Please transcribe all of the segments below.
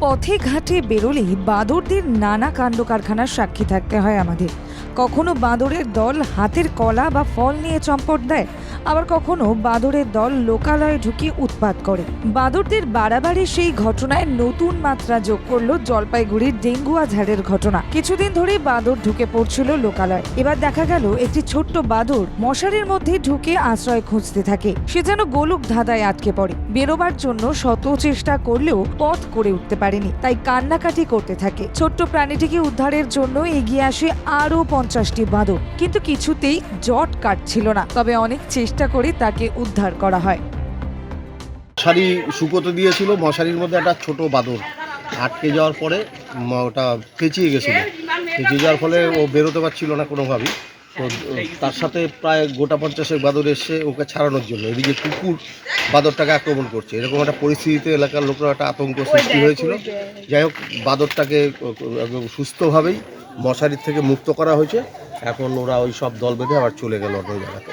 পথে ঘাটে বেরোলেই বাঁদরদের নানা কাণ্ড কারখানার সাক্ষী থাকতে হয় আমাদের। কখনো বাঁদরের দল হাতের কলা বা ফল নিয়ে চম্পট দেয়, আবার কখনো বাঁদরের দল লোকালয়ে ঢুকে উৎপাত করে। বাঁদরদের বাড়াবাড়ি সেই ঘটনায় নতুন মাত্রা যোগ করল জলপাইগুড়ির ডেঙ্গুয়া ঝাড়ের ঘটনা। কিছুদিন ধরে বাঁদর ঢুকে পড়ছিল লোকালয়। এবার দেখা গেল একটি ছোট্ট বাঁদর মশারির মধ্যে ঢুকে আশ্রয় খুঁজতে থাকে। সে যেন গোলক ধাঁধায় আটকে পড়ে। বেরোবার জন্য শত চেষ্টা করলেও পথ করে উঠতে পারেনি, তাই কান্নাকাটি করতে থাকে। ছোট্ট প্রাণীটিকে উদ্ধারের জন্য এগিয়ে আসে আরও পঞ্চাশটি বাঁদর। কিন্তু কিছুতেই জট কাটছিল না, তবে অনেক চেষ্টা করে তাকে উদ্ধার করা হয়। মশারি শুকোতে দিয়েছিল, মশারির মধ্যে একটা ছোট বাদর। আটকে যাওয়ার পরে ওটা পেঁচিয়ে গেছিল। পেঁচিয়ে যাওয়ার ফলে ও বেরোতে পারছিল না কোনোভাবেই। তো তার সাথে প্রায় গোটা পঞ্চাশেক বাদর এসে ওকে ছাড়ানোর জন্য। এদিকে কুকুর বাদরটাকে আক্রমণ করছে। এরকম একটা পরিস্থিতিতে এলাকার লোকরা একটা আতঙ্ক সৃষ্টি হয়েছিল। যাই হোক বাদরটাকে একদম সুস্থভাবেই মশারির থেকে মুক্ত করা হয়েছে। এখন ওরা ওই সব দল বেঁধে আবার চলে গেল অন্য জায়গাতে।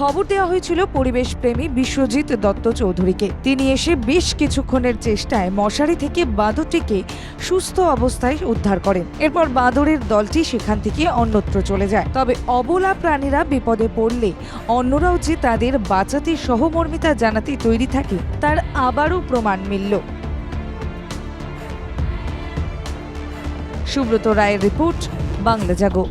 খবর দেওয়া হয়েছিল পরিবেশ প্রেমী বিশ্বজিৎ দত্ত চৌধুরীকে। তিনি এসে বেশ কিছুক্ষণের চেষ্টায় মশারি থেকে বাঁদরটিকে সুস্থ অবস্থায় উদ্ধার করেন। এরপর বাঁদরের দলটি সেখান থেকে অন্যত্র চলে যায়। তবে অবলা প্রাণীরা বিপদে পড়লে অন্যরাও যে তাদের বাঁচাতে সহমর্মিতা জানাতে তৈরি থাকে, তার আবারও প্রমাণ মিলল। সুব্রত রায়ের রিপোর্ট, বাংলা জাগো।